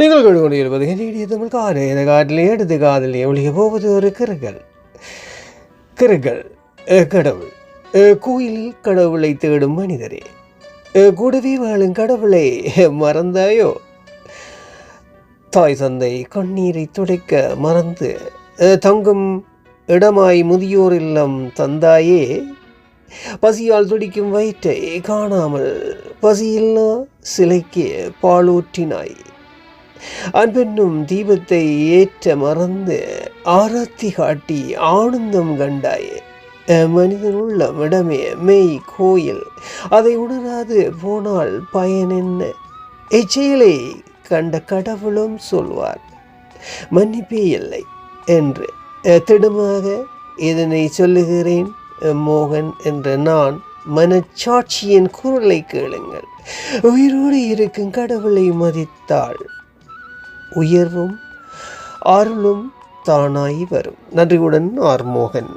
நீங்கள் கொண்டிருப்பது என்னுடைய தமிழ் காடு இந்த காட்டிலே எடுத்து காதில் ஒழிய போவது ஒரு கிருகல் கிருகல் கடவுள் கோயில் கடவுளை தேடும் மனிதரே அஹ், கூடவே வாழும் கடவுளை மறந்தாயோ தாய் சந்தை கண்ணீரை துடைக்க மறந்து தங்கும் இடமாய் முதியோர் இல்லம் தந்தாயே பசியால் துடிக்கும் வயிற்றை காணாமல் பசியில்லா சிலைக்கு பாலூற்றினாய் அன்பென்னும் தீபத்தை ஏற்ற மறந்து ஆராத்தி காட்டி ஆனந்தம் கண்டாயே. அஹ் மனிதன் உள்ள இடமே மெய் கோயில் அதை உணராது போனால் பயன் என்ன? இச்செயலை கண்ட கடவுளும் சொல்வார் மன்னிப்பே இல்லை என்று. அஹ், திடமாக இதனை சொல்லுகிறேன் மோகன் என்ற நான் மனச்சாட்சியின் குரலை கேளுங்கள். உயிரோடு இருக்கும் கடவுளை மதித்தாள் உயர்வும் அருளும் தானாய் வரும். நன்றியுடன் ஆர்மோகன்